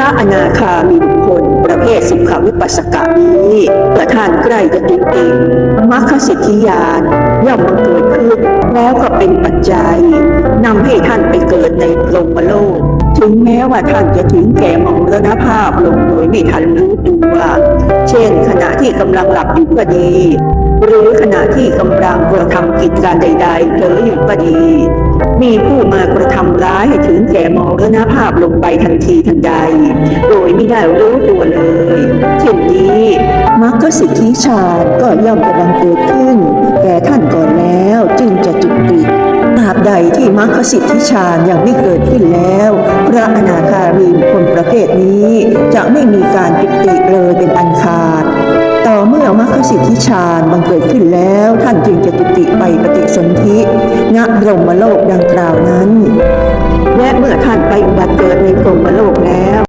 ระอนาคามีบุคคล ประเภทสุขวิปัสสกะนี้เมื่อท่านใกล้จะจุติมรรคสิทธิญาณย่อมบังเกิดขึ้นแล้วก็เป็นปัจจัยนำให้ท่านไปเกิดในโลกโลก ถึงแม้ว่าท่านจะถึงแก่มรณภาพลงโดยไม่ทันรู้ตัว เช่นขณะที่กำลังหลับอยู่ก็ดี หรือขณะที่กำลังกระทำกิจการใดๆเผลออยู่ก็ดี มีผู้มากระทำร้ายให้ถึงแก่มรณภาพลงไปทันทีทันใด โดยไม่ได้รู้ตัวเลย เช่นนี้มรรคสิทธิฌานก็ย่อมจะบังเกิดขึ้น แก่ท่านก่อนแล้วจึงจะจุติตราบใดที่มรรคสิทธิฌานยังไม่เกิดขึ้นแล้ว พระอนาคามีคนประเภทนี้จะไม่มีการจุติเลยเป็นอันขาด สิทธิฌานบังเกิดขึ้นแล้วท่านจึงจะจุติไปปฏิสนธิณบรมโลกดังกล่าวนั้น และเมื่อท่านไปอุบัติเกิด